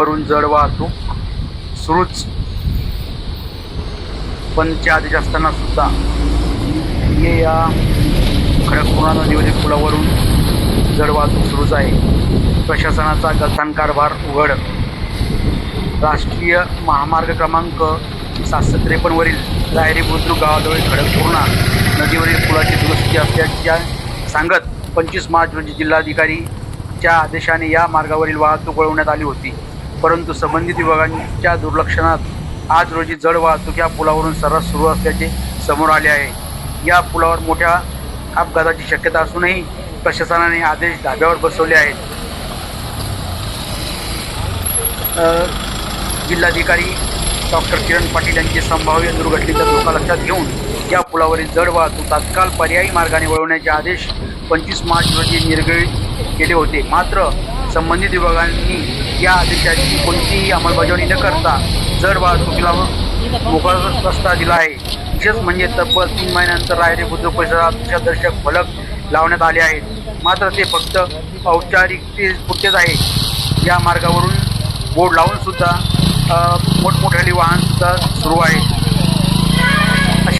वरून जड वाहतूक सुरूच. बंदचे आदेश असताना सुद्धा हे या खडकपुरा नदीवरील पुलावरून जड वाहतूक सुरूच आहे. प्रशासनाचा गलथान कारभार उघड. राष्ट्रीय महामार्ग क्रमांक सातशे त्रेपन्नवरील लायरी बुद्रुक गावाजवळील खडकपूर्णा नदीवरील पुलाची दुरुस्ती असल्याच्या सांगत पंचवीस मार्च रोजी जिल्हाधिकारीच्या आदेशाने या मार्गावरील वाहतूक वळवण्यात आली होती. परंतु संबंधित विभागांच्या दुर्लक्षणात आज रोजी जड वाहतूक या पुलावरून सर्रास सुरू असल्याचे समोर आले आहे. या पुलावर मोठ्या अपघाताची शक्यता असूनही प्रशासनाने आदेश धाब्यावर बसवले आहेत. जिल्हाधिकारी डॉक्टर किरण पाटील यांची संभाव्य दुर्घटनेचा धोका लक्षात घेऊन या पुलावरील जड वाहतूक तात्काळ पर्यायी मार्गाने वळवण्याचे आदेश पंचवीस मार्च रोजी निर्गळी केले होते. मात्र संबंधित विभागांनी या आदेशाची कोणतीही अंमलबजावणी न करता जड वाहतुकीला मोकळा रस्ता दिला आहे. विशेष म्हणजे तब्बल तीन महिन्यानंतर रायरे बुद्रुक परिसरात दिशादर्शक फलक लावण्यात आले आहेत. मात्र ते फक्त औपचारिकतेपुरतेच आहे. या मार्गावरून बोर्ड लावून सुद्धा अ, वाहन सुरू आहे.